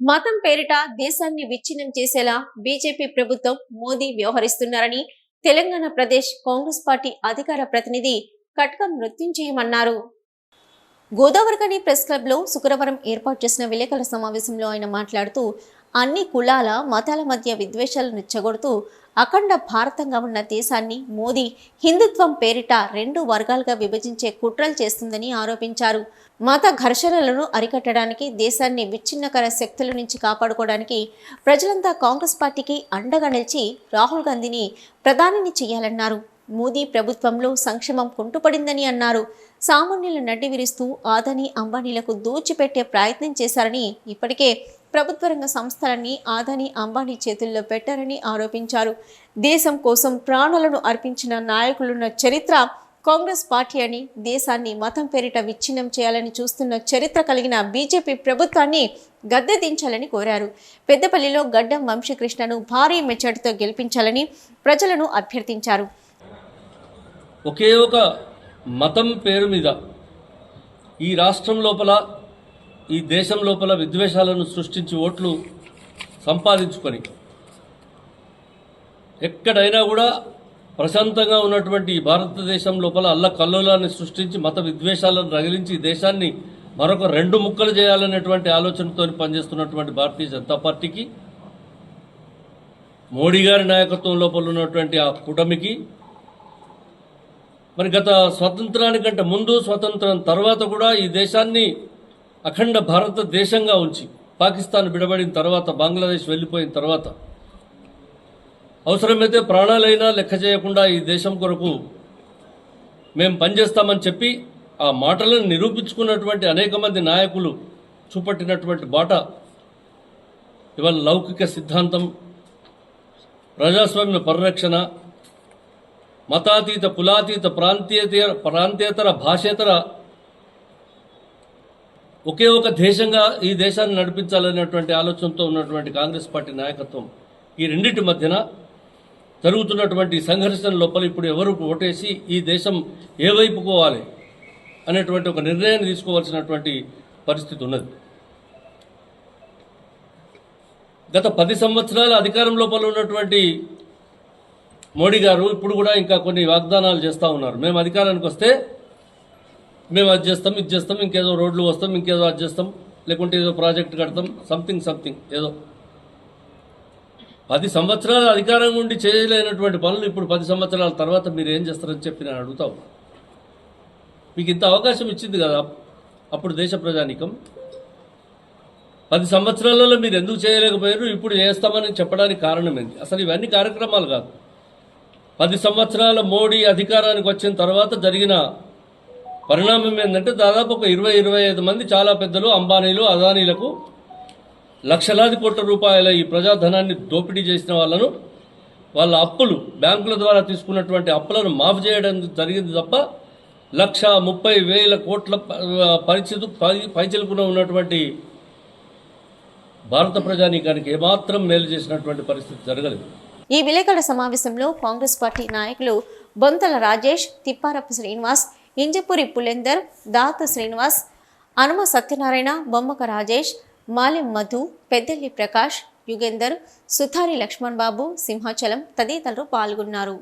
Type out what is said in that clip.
మతం పేరిట దేశాన్ని విచ్ఛిన్నం చేసేలా బీజేపీ ప్రభుత్వం మోదీ వ్యవహరిస్తున్నారని తెలంగాణ ప్రదేశ్ కాంగ్రెస్ పార్టీ అధికార ప్రతినిధి కట్కం మృత్యుంజయమన్నారు గోదావరికని ప్రెస్ క్లబ్లో శుక్రవారం ఏర్పాటు చేసిన విలేకరుల సమావేశంలో ఆయన మాట్లాడుతూ అన్ని కులాల మతాల మధ్య విద్వేషాలను రెచ్చగొడుతూ అఖండ భారతంగా ఉన్న దేశాన్ని మోదీ హిందుత్వం పేరిట రెండు వర్గాలుగా విభజించే కుట్రలు చేస్తుందని ఆరోపించారు. మత ఘర్షణలను అరికట్టడానికి దేశాన్ని విచ్ఛిన్నకర శక్తుల నుంచి కాపాడుకోవడానికి ప్రజలంతా కాంగ్రెస్ పార్టీకి అండగా నిలిచి రాహుల్ గాంధీని ప్రధానిని చేయాలన్నారు. మోదీ ప్రభుత్వంలో సంక్షేమం కుంటుపడిందని అన్నారు. సామాన్యుల నడ్డి విరుస్తూ ఆదాని అంబానీలకు దోచిపెట్టే ప్రయత్నం చేశారని ఇప్పటికే ప్రభుత్వ రంగ సంస్థలన్నీ ఆదాని అంబానీ చేతుల్లో పెట్టారని ఆరోపించారు. దేశం కోసం ప్రాణాలను అర్పించిన నాయకులున్న చరిత్ర కాంగ్రెస్ పార్టీ అని దేశాన్ని మతం పేరిట విచ్ఛిన్నం చేయాలని చూస్తున్న చరిత్ర కలిగిన బీజేపీ ప్రభుత్వాన్ని గద్దె దించాలని కోరారు. పెద్దపల్లిలో గడ్డం వంశీకృష్ణను భారీ మెచ్చడితో గెలిపించాలని ప్రజలను అభ్యర్థించారు. ఒకే ఒక మతం పేరు మీద ఈ రాష్ట్రం లోపల ఈ దేశం లోపల విద్వేషాలను సృష్టించి ఓట్లు సంపాదించుకొని ఎక్కడైనా కూడా ప్రశాంతంగా ఉన్నటువంటి ఈ భారతదేశం లోపల అల్ల కల్లోలాన్ని సృష్టించి మత విద్వేషాలను రగిలించి దేశాన్ని మరొక రెండు ముక్కలు చేయాలనేటువంటి ఆలోచనతో పనిచేస్తున్నటువంటి భారతీయ జనతా పార్టీకి మోడీ గారి నాయకత్వం లోపల ఉన్నటువంటి ఆ కూటమికి మరి గత స్వతంత్రానికంటే ముందు స్వతంత్రం తర్వాత కూడా ఈ దేశాన్ని అఖండ భారతదేశంగా ఉంచి పాకిస్తాన్ విడబడిన తర్వాత బంగ్లాదేశ్ వెళ్ళిపోయిన తర్వాత అవసరమైతే ప్రాణాలైనా లెక్క చేయకుండా ఈ దేశం కొరకు మేము పనిచేస్తామని చెప్పి ఆ మాటలను నిరూపించుకున్నటువంటి అనేక మంది నాయకులు చూపట్టినటువంటి బాట ఇవాళ లౌకిక సిద్ధాంతం ప్రజాస్వామ్య పరిరక్షణ మతాతీత కులాతీత ప్రాంతీయతర ప్రాంతేతర భాషేతర ఒకే ఒక దేశంగా ఈ దేశాన్ని నడిపించాలనేటువంటి ఆలోచనతో ఉన్నటువంటి కాంగ్రెస్ పార్టీ నాయకత్వం ఈ రెండింటి మధ్యన జరుగుతున్నటువంటి సంఘర్షణ లోపల ఇప్పుడు ఎవరు ఓటేసి ఈ దేశం ఏ వైపు పోవాలి అనేటువంటి ఒక నిర్ణయాన్ని తీసుకోవాల్సినటువంటి పరిస్థితి ఉన్నది. గత పది సంవత్సరాల అధికారం లోపల ఉన్నటువంటి మోడీ గారు ఇప్పుడు కూడా ఇంకా కొన్ని వాగ్దానాలు చేస్తూ ఉన్నారు. మేము అధికారానికి వస్తే మేము అది చేస్తాం ఇది చేస్తాం ఇంకేదో రోడ్లు వస్తాం ఇంకేదో అది చేస్తాం లేకుంటే ఏదో ప్రాజెక్ట్ కడతాం సంథింగ్ సంథింగ్ ఏదో. పది సంవత్సరాల అధికారం ఉండి చేయలేనటువంటి పనులు ఇప్పుడు పది సంవత్సరాల తర్వాత మీరు ఏం చేస్తారని చెప్పి నేను అడుగుతావు మీకు ఇంత అవకాశం ఇచ్చింది కదా అప్పుడు దేశ ప్రజానికం. పది సంవత్సరాలలో మీరు ఎందుకు చేయలేకపోయారు ఇప్పుడు చేస్తామని చెప్పడానికి కారణం ఏంటి? అసలు ఇవన్నీ కార్యక్రమాలు కాదు. పది సంవత్సరాల మోడీ అధికారానికి వచ్చిన తర్వాత జరిగిన పరిణామం ఏంటంటే దాదాపు ఒక ఇరవై ఇరవై ఐదు మంది చాలా పెద్దలు అంబానీలు అదానీలకు లక్షలాది కోట్ల రూపాయల ఈ ప్రజాధనాన్ని దోపిడీ చేసిన వాళ్ళను వాళ్ళ అప్పులు బ్యాంకుల ద్వారా తీసుకున్నటువంటి అప్పులను మాఫ్ చేయడం జరిగింది తప్ప లక్ష ముప్పై వేల కోట్ల పరిస్థితి పై- పైచిలుకున ఉన్నటువంటి భారత ప్రజానీకానికి ఏమాత్రం మేలు చేసినటువంటి పరిస్థితి జరగలేదు. ఈ విలేకరుల సమావేశంలో కాంగ్రెస్ పార్టీ నాయకులు బొంతల రాజేష్ తిప్పారపు శ్రీనివాస్ ఇంజపూరి పులేందర్ దాత శ్రీనివాస్ అనుమ సత్యనారాయణ బొమ్మక రాజేష్ మాలెం మధు పెద్దెల్లి ప్రకాష్ యుగేందర్ సుథారి లక్ష్మణ్ బాబు సింహాచలం తదితరులు పాల్గొన్నారు.